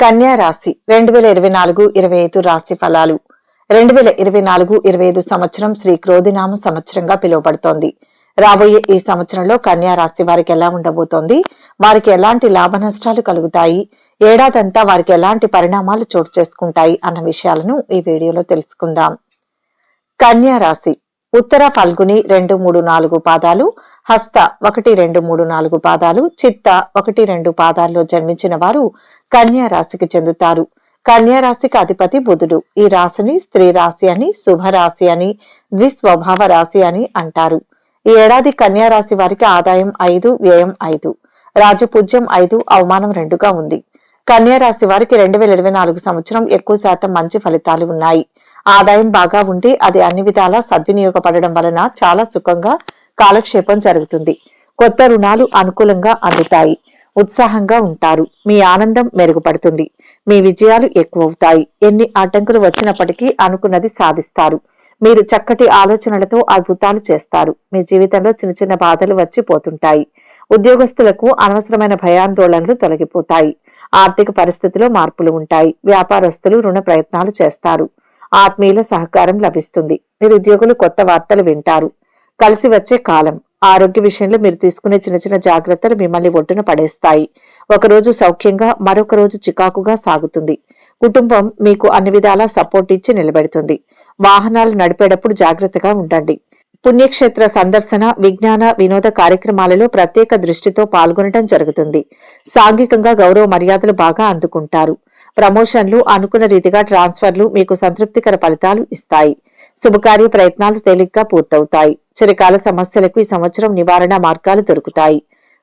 కన్యా రాశి రెండు వేల ఇరవై నాలుగు ఇరవై ఐదు రాశి ఫలాలు. రెండు వేల ఇరవై నాలుగు ఇరవై ఐదు సంవత్సరం శ్రీ క్రోధినామ సంవత్సరంగా పిలువబడుతోంది. రాబోయే ఈ సంవత్సరంలో కన్యా రాశి వారికి ఎలా ఉండబోతోంది? వారికి ఎలాంటి లాభ నష్టాలు కలుగుతాయి? ఏడాదంతా వారికి ఎలాంటి పరిణామాలు చోటు చేసుకుంటాయి? అన్న విషయాలను ఈ వీడియోలో తెలుసుకుందాం. కన్యా రాశి ఉత్తర ఫల్గుని రెండు మూడు నాలుగు పాదాలు హస్త ఒకటి రెండు మూడు నాలుగు పాదాలు చిత్త ఒకటి రెండు పాదాల్లో జన్మించిన వారు కన్యా రాశికి చెందుతారు. కన్యా రాశికి అధిపతి బుధుడు. ఈ రాశిని స్త్రీ రాశి అని శుభరాశి అని ద్విస్వభావ రాశి అని అంటారు. ఈ ఏడాది కన్యా రాశి వారికి ఆదాయం ఐదు వ్యయం ఐదు. రాజపూజ్యం ఐదు అవమానం రెండుగా ఉంది. కన్యా రాశి వారికి రెండు వేల ఇరవై నాలుగు సంవత్సరం ఎక్కువ శాతం మంచి ఫలితాలు ఉన్నాయి. ఆదాయం బాగా ఉండి అది అన్ని విధాలా సద్వినియోగపడడం వలన చాలా సుఖంగా కాలక్షేపం జరుగుతుంది. కొత్త రుణాలు అనుకూలంగా అందుతాయి. ఉత్సాహంగా ఉంటారు. మీ ఆనందం మెరుగుపడుతుంది. మీ విజయాలు ఎక్కువవుతాయి. ఎన్ని అడ్డంకులు వచ్చినప్పటికీ అనుకున్నది సాధిస్తారు. మీరు చక్కటి ఆలోచనలతో అద్భుతాలు చేస్తారు. మీ జీవితంలో చిన్న చిన్న బాధలు వచ్చి పోతుంటాయి. ఉద్యోగస్తులకు అనవసరమైన భయాందోళనలు తొలగిపోతాయి. ఆర్థిక పరిస్థితిలో మార్పులు ఉంటాయి. వ్యాపారస్తులు రుణ ప్రయత్నాలు చేస్తారు. ఆత్మీయుల సహకారం లభిస్తుంది. నిరుద్యోగులు కొత్త వార్తలు వింటారు. కలిసి వచ్చే కాలం. ఆరోగ్య విషయంలో మీరు తీసుకునే చిన్న చిన్న జాగ్రత్తలు మిమ్మల్ని ఒడ్డున పడేస్తాయి. ఒకరోజు సౌఖ్యంగా మరొక రోజు చికాకుగా సాగుతుంది. కుటుంబం మీకు అన్ని విధాలా సపోర్ట్ ఇచ్చి నిలబెడుతుంది. వాహనాలు నడిపేటప్పుడు జాగ్రత్తగా ఉండండి. పుణ్యక్షేత్ర సందర్శన విజ్ఞాన వినోద కార్యక్రమాలలో ప్రత్యేక దృష్టితో పాల్గొనడం జరుగుతుంది. సాంఘికంగా గౌరవ మర్యాదలు బాగా అందుకుంటారు. ప్రమోషన్లు అనుకున్న రీతిగా ట్రాన్స్ఫర్లు మీకు సంతృప్తికర ఫలితాలు ఇస్తాయి. శుభకార్య ప్రయత్నాలు తేలిగ్గా పూర్తవుతాయి. చిరకాల సమస్యలకు ఈ సంవత్సరం నివారణ మార్గాలు దొరుకుతాయి.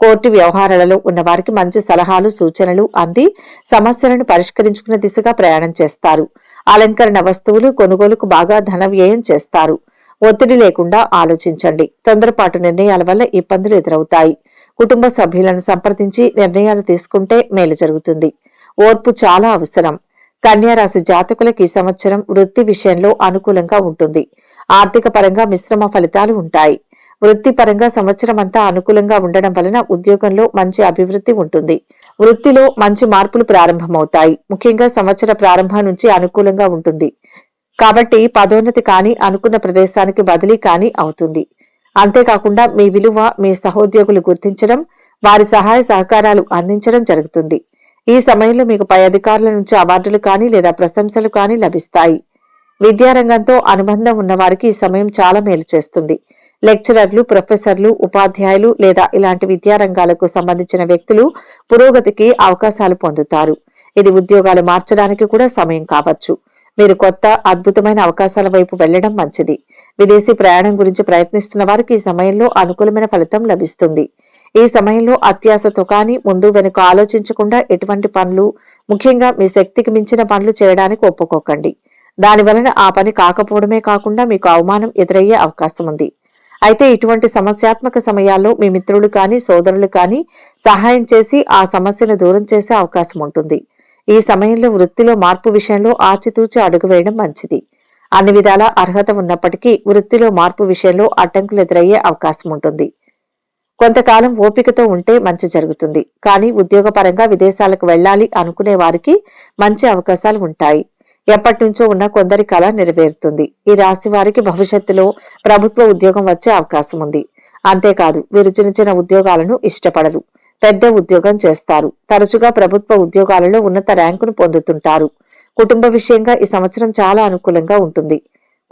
కోర్టు వ్యవహారాలలో ఉన్నవారికి మంచి సలహాలు సూచనలు అంది సమస్యలను పరిష్కరించుకునే దిశగా ప్రయాణం చేస్తారు. అలంకరణ వస్తువులు కొనుగోలుకు బాగా ధన వ్యయం చేస్తారు. ఒత్తిడి లేకుండా ఆలోచించండి. తొందరపాటు నిర్ణయాల వల్ల ఇబ్బందులు ఎదురవుతాయి. కుటుంబ సభ్యులను సంప్రదించి నిర్ణయాలు తీసుకుంటే మేలు జరుగుతుంది. ఓర్పు చాలా అవసరం. కన్యారాశి జాతకులకు ఈ సంవత్సరం వృత్తి విషయంలో అనుకూలంగా ఉంటుంది. ఆర్థిక పరంగా మిశ్రమ ఫలితాలు ఉంటాయి. వృత్తిపరంగా సంవత్సరం అంతా అనుకూలంగా ఉండడం వలన ఉద్యోగంలో మంచి అభివృద్ధి ఉంటుంది. వృత్తిలో మంచి మార్పులు ప్రారంభమవుతాయి. ముఖ్యంగా సంవత్సర ప్రారంభం నుంచి అనుకూలంగా ఉంటుంది. కాబట్టి పదోన్నతి కానీ అనుకున్న ప్రదేశానికి బదిలీ కానీ అవుతుంది. అంతేకాకుండా మీ విలువ మీ సహోద్యోగులు గుర్తించడం వారి సహాయ సహకారాలు అందించడం జరుగుతుంది. ఈ సమయంలో మీకు పై అధికారుల నుంచి అవార్డులు కానీ లేదా ప్రశంసలు కానీ లభిస్తాయి. విద్యారంగంతో అనుబంధం ఉన్నవారికి ఈ సమయం చాలా మేలు చేస్తుంది. లెక్చరర్లు ప్రొఫెసర్లు ఉపాధ్యాయులు లేదా ఇలాంటి విద్యారంగాలకు సంబంధించిన వ్యక్తులు పురోగతికి అవకాశాలు పొందుతారు. ఇది ఉద్యోగాలు మార్చడానికి కూడా సమయం కావచ్చు. మీరు కొత్త అద్భుతమైన అవకాశాల వైపు వెళ్ళడం మంచిది. విదేశీ ప్రయాణం గురించి ప్రయత్నిస్తున్న వారికి ఈ సమయంలో అనుకూలమైన ఫలితం లభిస్తుంది. ఈ సమయంలో అత్యాశతో కానీ ముందు వెనుక ఆలోచించకుండా ఎటువంటి పనులు ముఖ్యంగా మీ శక్తికి మించిన పనులు చేయడానికి ఒప్పుకోకండి. దాని వలన ఆ పని కాకపోవడమే కాకుండా మీకు అవమానం ఎదురయ్యే అవకాశం ఉంది. అయితే ఇటువంటి సమస్యాత్మక సమయాల్లో మీ మిత్రులు కానీ సోదరులు కానీ సహాయం చేసి ఆ సమస్యను దూరం చేసే అవకాశం ఉంటుంది. ఈ సమయంలో వృత్తిలో మార్పు విషయంలో ఆచితూచి అడుగు వేయడం మంచిది. అన్ని విధాల అర్హత ఉన్నప్పటికీ వృత్తిలో మార్పు విషయంలో అడ్డంకులు ఎదురయ్యే అవకాశం ఉంటుంది. కొంతకాలం ఓపికతో ఉంటే మంచి జరుగుతుంది. కానీ ఉద్యోగపరంగా విదేశాలకు వెళ్ళాలి అనుకునే వారికి మంచి అవకాశాలు ఉంటాయి. ఎప్పటి నుంచో ఉన్న కొందరి కళ నెరవేరుతుంది. ఈ రాశి వారికి భవిష్యత్తులో ప్రభుత్వ ఉద్యోగం వచ్చే అవకాశం ఉంది. అంతేకాదు వీరు చిన్న చిన్న ఉద్యోగాలను ఇష్టపడరు. పెద్ద ఉద్యోగం చేస్తారు. తరచుగా ప్రభుత్వ ఉద్యోగాలలో ఉన్నత ర్యాంకును పొందుతుంటారు. కుటుంబ విషయంగా ఈ సంవత్సరం చాలా అనుకూలంగా ఉంటుంది.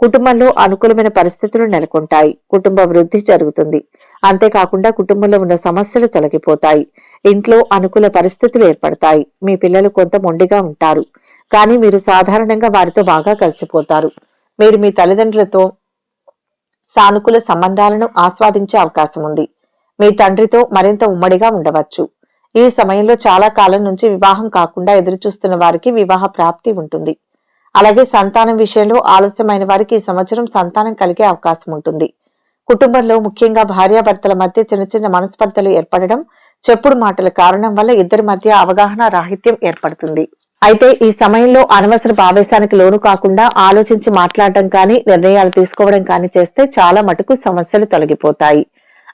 కుటుంబంలో అనుకూలమైన పరిస్థితులు నెలకొంటాయి. కుటుంబ వృద్ధి జరుగుతుంది. అంతేకాకుండా కుటుంబంలో ఉన్న సమస్యలు తొలగిపోతాయి. ఇంట్లో అనుకూల పరిస్థితులు ఏర్పడతాయి. మీ పిల్లలు కొంత మొండిగా ఉంటారు. కానీ మీరు సాధారణంగా వారితో బాగా కలిసిపోతారు. మీరు మీ తల్లిదండ్రులతో సానుకూల సంబంధాలను ఆస్వాదించే అవకాశం ఉంది. మీ తండ్రితో మరింత ఉమ్మడిగా ఉండవచ్చు. ఈ సమయంలో చాలా కాలం నుంచి వివాహం కాకుండా ఎదురుచూస్తున్న వారికి వివాహ ప్రాప్తి ఉంటుంది. అలాగే సంతానం విషయంలో ఆలస్యమైన వారికి ఈ సంవత్సరం సంతానం కలిగే అవకాశం ఉంటుంది. కుటుంబంలో ముఖ్యంగా భార్యాభర్తల మధ్య చిన్న చిన్న మనస్పర్ధలు ఏర్పడడం చెప్పుడు మాటల కారణం వల్ల ఇద్దరి మధ్య అవగాహన రాహిత్యం ఏర్పడుతుంది. అయితే ఈ సమయంలో అనవసరపు ఆవేశానికి లోను కాకుండా ఆలోచించి మాట్లాడటం కానీ నిర్ణయాలు తీసుకోవడం కానీ చేస్తే చాలా మటుకు సమస్యలు తొలగిపోతాయి.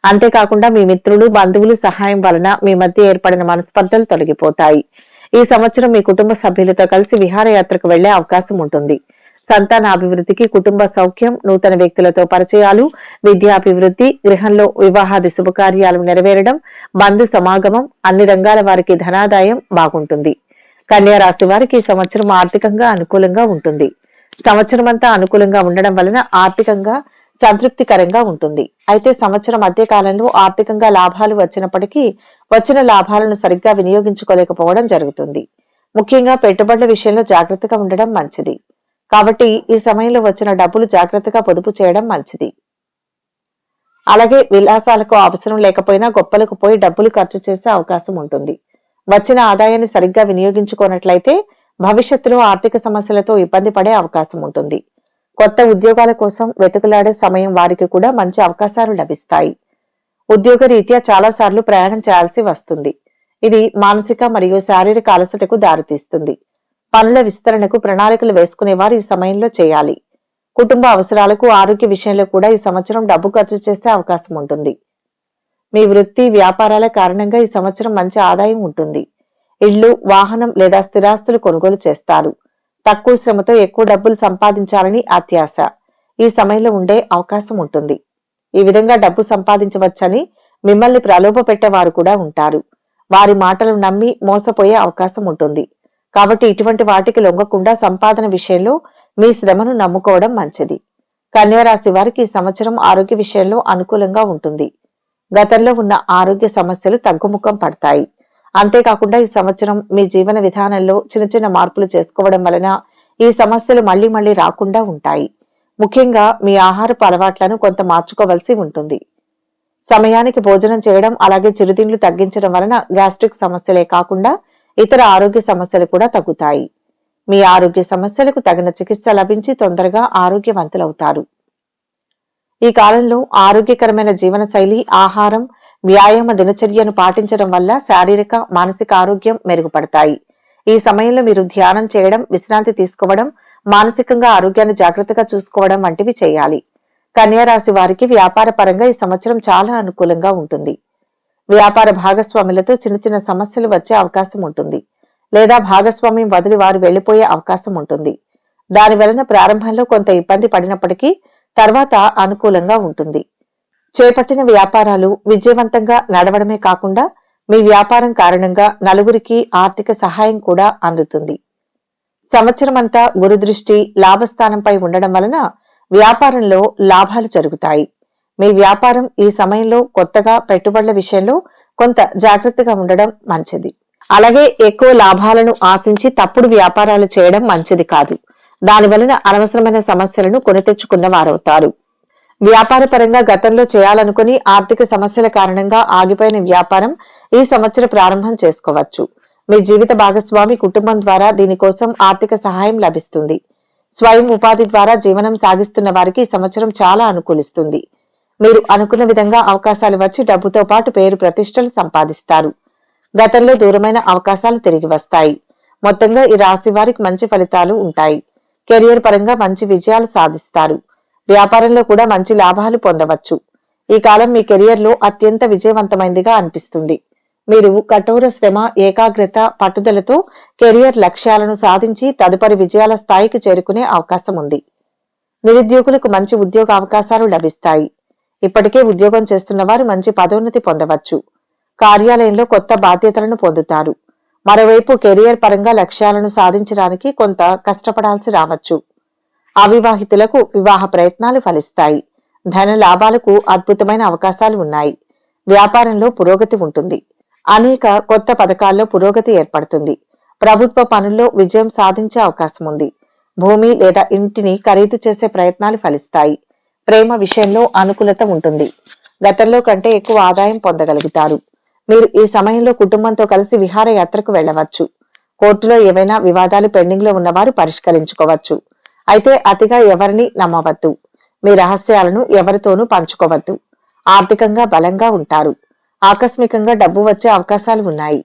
అంతేకాకుండా మీ మిత్రులు బంధువులు సహాయం వలన మీ మధ్య ఏర్పడిన మనస్పర్ధలు తొలగిపోతాయి. ఈ సంవత్సరం మీ కుటుంబ సభ్యులతో కలిసి విహారయాత్రకు వెళ్ళే అవకాశం ఉంటుంది. సంతాన అభివృద్ధికి కుటుంబ సౌఖ్యం నూతన వ్యక్తులతో పరిచయాలు విద్యాభివృద్ధి గృహంలో వివాహాది శుభకార్యాలు నెరవేరడం బంధు సమాగమం అన్ని రంగాల వారికి ధనాదాయం బాగుంటుంది. కన్యా రాశి వారికి ఈ సంవత్సరం ఆర్థికంగా అనుకూలంగా ఉంటుంది. సంవత్సరం అంతా అనుకూలంగా ఉండడం వలన ఆర్థికంగా సంతృప్తికరంగా ఉంటుంది. అయితే సంవత్సరం మధ్య కాలంలో ఆర్థికంగా లాభాలు వచ్చినప్పటికీ వచ్చిన లాభాలను సరిగ్గా వినియోగించుకోలేకపోవడం జరుగుతుంది. ముఖ్యంగా పెట్టుబడుల విషయంలో జాగ్రత్తగా ఉండడం మంచిది. కాబట్టి ఈ సమయంలో వచ్చిన డబ్బులు జాగ్రత్తగా పొదుపు చేయడం మంచిది. అలాగే విలాసాలకు అవసరం లేకపోయినా గొప్పలకు పోయి డబ్బులు ఖర్చు చేసే అవకాశం ఉంటుంది. వచ్చిన ఆదాయాన్ని సరిగ్గా వినియోగించుకోనట్లయితే భవిష్యత్తులో ఆర్థిక సమస్యలతో ఇబ్బంది పడే అవకాశం ఉంటుంది. కొత్త ఉద్యోగాల కోసం వెతుకులాడే సమయం వారికి కూడా మంచి అవకాశాలు లభిస్తాయి. ఉద్యోగ రీత్యా చాలాసార్లు ప్రయాణం చేయాల్సి వస్తుంది. ఇది మానసిక మరియు శారీరక అలసటకు దారితీస్తుంది. పనుల విస్తరణకు ప్రణాళికలు వేసుకునేవారు ఈ సమయంలో చేయాలి. కుటుంబ అవసరాలకు ఆరోగ్య విషయంలో కూడా ఈ సంవత్సరం డబ్బు ఖర్చు చేసే అవకాశం ఉంటుంది. మీ వృత్తి వ్యాపారాల కారణంగా ఈ సంవత్సరం మంచి ఆదాయం ఉంటుంది. ఇళ్ళు వాహనం లేదా స్థిరాస్తులు కొనుగోలు చేస్తారు. తక్కువ శ్రమతో ఎక్కువ డబ్బులు సంపాదించాలని అత్యాశ. ఈ సమయంలో ఉండే అవకాశం ఉంటుంది. ఈ విధంగా డబ్బు సంపాదించవచ్చని మిమ్మల్ని ప్రలోభ పెట్టేవారు కూడా ఉంటారు. వారి మాటలు నమ్మి మోసపోయే అవకాశం ఉంటుంది. కాబట్టి ఇటువంటి వాటికి లొంగకుండా సంపాదన విషయంలో మీ శ్రమను నమ్ముకోవడం మంచిది. కన్యారాశి వారికి ఈ సంవత్సరం ఆరోగ్య విషయంలో అనుకూలంగా ఉంటుంది. గతంలో ఉన్న ఆరోగ్య సమస్యలు తగ్గుముఖం పడతాయి. అంతేకాకుండా ఈ సంవత్సరం మీ జీవన విధానంలో చిన్న చిన్న మార్పులు చేసుకోవడం వలన ఈ సమస్యలు మళ్ళీ మళ్ళీ రాకుండా ఉంటాయి. ముఖ్యంగా మీ ఆహారపు అలవాట్లను కొంత మార్చుకోవలసి ఉంటుంది. సమయానికి భోజనం చేయడం అలాగే చిరుతిండ్లు తగ్గించడం వలన గ్యాస్ట్రిక్ సమస్యలే కాకుండా ఇతర ఆరోగ్య సమస్యలు కూడా తగ్గుతాయి. మీ ఆరోగ్య సమస్యలకు తగిన చికిత్స లభించి తొందరగా ఆరోగ్యవంతులవుతారు. ఈ కాలంలో ఆరోగ్యకరమైన జీవనశైలి ఆహారం వ్యాయామ దినచర్యను పాటించడం వల్ల శారీరక మానసిక ఆరోగ్యం మెరుగుపడతాయి. ఈ సమయంలో మీరు ధ్యానం చేయడం విశ్రాంతి తీసుకోవడం మానసికంగా ఆరోగ్యాన్ని జాగ్రత్తగా చూసుకోవడం వంటివి చేయాలి. కన్యారాశి వారికి వ్యాపార పరంగా ఈ సంవత్సరం చాలా అనుకూలంగా ఉంటుంది. వ్యాపార భాగస్వాములతో చిన్న చిన్న సమస్యలు వచ్చే అవకాశం ఉంటుంది. లేదా భాగస్వామ్యం వదిలి వారు వెళ్ళిపోయే అవకాశం ఉంటుంది. దాని వలన ప్రారంభంలో కొంత ఇబ్బంది పడినప్పటికీ తర్వాత అనుకూలంగా ఉంటుంది. చేపట్టిన వ్యాపారాలు విజయవంతంగా నడవడమే కాకుండా మీ వ్యాపారం కారణంగా నలుగురికి ఆర్థిక సహాయం కూడా అందుతుంది. సంవత్సరమంతా గురుదృష్టి లాభస్థానంపై ఉండడం వలన వ్యాపారంలో లాభాలు జరుగుతాయి. మీ వ్యాపారం ఈ సమయంలో కొత్తగా పెట్టుబడుల విషయంలో కొంత జాగ్రత్తగా ఉండడం మంచిది. అలాగే ఎక్కువ లాభాలను ఆశించి తప్పుడు వ్యాపారాలు చేయడం మంచిది కాదు. దాని వలన అనవసరమైన సమస్యలను కొని తెచ్చుకున్న వారవుతారు. వ్యాపారపరంగా గతంలో చేయాలనుకుని ఆర్థిక సమస్యల కారణంగా ఆగిపోయిన వ్యాపారం ఈ సంవత్సర ప్రారంభం చేసుకోవచ్చు. మీ జీవిత భాగస్వామి కుటుంబం ద్వారా దీనికోసం ఆర్థిక సహాయం లభిస్తుంది. స్వయం ఉపాధి ద్వారా జీవనం సాగిస్తున్న వారికి ఈ సంవత్సరం చాలా అనుకూలిస్తుంది. మీరు అనుకున్న విధంగా అవకాశాలు వచ్చి డబ్బుతో పాటు పేరు ప్రతిష్టలు సంపాదిస్తారు. గతంలో దూరమైన అవకాశాలు తిరిగి వస్తాయి. మొత్తంగా ఈ రాశి వారికి మంచి ఫలితాలు ఉంటాయి. కెరియర్ పరంగా మంచి విజయాలు సాధిస్తారు. వ్యాపారంలో కూడా మంచి లాభాలు పొందవచ్చు. ఈ కాలం మీ కెరియర్లో అత్యంత విజయవంతమైందిగా అనిపిస్తుంది. మీరు కఠోర శ్రమ ఏకాగ్రత పట్టుదలతో కెరియర్ లక్ష్యాలను సాధించి తదుపరి విజయాల స్థాయికి చేరుకునే అవకాశం ఉంది. నిరుద్యోగులకు మంచి ఉద్యోగ అవకాశాలు లభిస్తాయి. ఇప్పటికే ఉద్యోగం చేస్తున్న వారు మంచి పదోన్నతి పొందవచ్చు. కార్యాలయంలో కొత్త బాధ్యతలను పొందుతారు. మరోవైపు కెరియర్ పరంగా లక్ష్యాలను సాధించడానికి కొంత కష్టపడాల్సి రావచ్చు. అవివాహితులకు వివాహ ప్రయత్నాలు ఫలిస్తాయి. ధన లాభాలకు అద్భుతమైన అవకాశాలు ఉన్నాయి. వ్యాపారంలో పురోగతి ఉంటుంది. అనేక కొత్త పథకాల్లో పురోగతి ఏర్పడుతుంది. ప్రభుత్వ పనుల్లో విజయం సాధించే అవకాశం ఉంది. భూమి లేదా ఇంటిని ఖరీదు చేసే ప్రయత్నాలు ఫలిస్తాయి. ప్రేమ విషయంలో అనుకూలత ఉంటుంది. గతంలో కంటే ఎక్కువ ఆదాయం పొందగలుగుతారు. మీరు ఈ సమయంలో కుటుంబంతో కలిసి విహారయాత్రకు వెళ్ళవచ్చు. కోర్టులో ఏవైనా వివాదాలు పెండింగ్లో ఉన్నవారు పరిష్కరించుకోవచ్చు. అయితే అతిగా ఎవరిని నమ్మవద్దు. మీ రహస్యాలను ఎవరితోనూ పంచుకోవద్దు. ఆర్థికంగా బలంగా ఉంటారు. ఆకస్మికంగా డబ్బు వచ్చే అవకాశాలు ఉన్నాయి.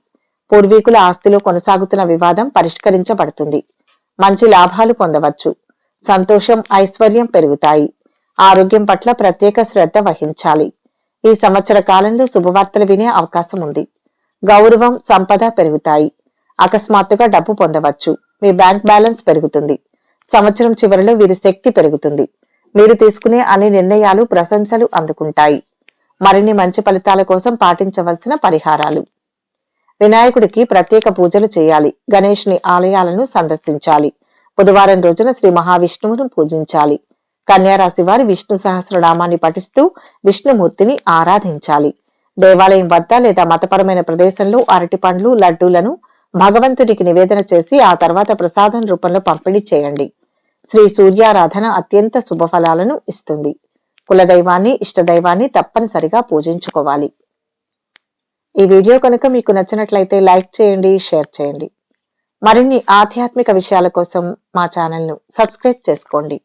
పూర్వీకుల ఆస్తిలో కొనసాగుతున్న వివాదం పరిష్కరించబడుతుంది. మంచి లాభాలు పొందవచ్చు. సంతోషం ఐశ్వర్యం పెరుగుతాయి. ఆరోగ్యం పట్ల ప్రత్యేక శ్రద్ధ వహించాలి. ఈ సంవత్సర కాలంలో శుభవార్తలు వినే అవకాశం ఉంది. గౌరవం సంపద పెరుగుతాయి. అకస్మాత్తుగా డబ్బు పొందవచ్చు. మీ బ్యాంక్ బ్యాలెన్స్ పెరుగుతుంది. సంవత్సరం చివరిలో వీరి శక్తి పెరుగుతుంది. మీరు తీసుకునే అన్ని నిర్ణయాలు ప్రశంసలు అందుకుంటాయి. మరిన్ని మంచి ఫలితాల కోసం పాటించవలసిన పరిహారాలు. వినాయకుడికి ప్రత్యేక పూజలు చేయాలి. గణేష్ని ఆలయాలను సందర్శించాలి. బుధవారం రోజున శ్రీ మహావిష్ణువును పూజించాలి. కన్యారాశి వారి విష్ణు సహస్రనామాన్ని పఠిస్తూ విష్ణుమూర్తిని ఆరాధించాలి. దేవాలయం వద్ద లేదా మతపరమైన ప్రదేశంలో అరటి పండ్లు లడ్డూలను భగవంతుడికి నివేదన చేసి ఆ తర్వాత ప్రసాదం రూపంలో పంపిణీ చేయండి. శ్రీ సూర్యారాధన అత్యంత శుభఫలాలను ఇస్తుంది. కులదైవాన్ని ఇష్టదైవాన్ని తప్పనిసరిగా పూజించుకోవాలి. ఈ వీడియో కనుక మీకు నచ్చినట్లయితే లైక్ చేయండి షేర్ చేయండి. మరిన్ని ఆధ్యాత్మిక విషయాల కోసం మా ఛానల్ను సబ్స్క్రైబ్ చేసుకోండి.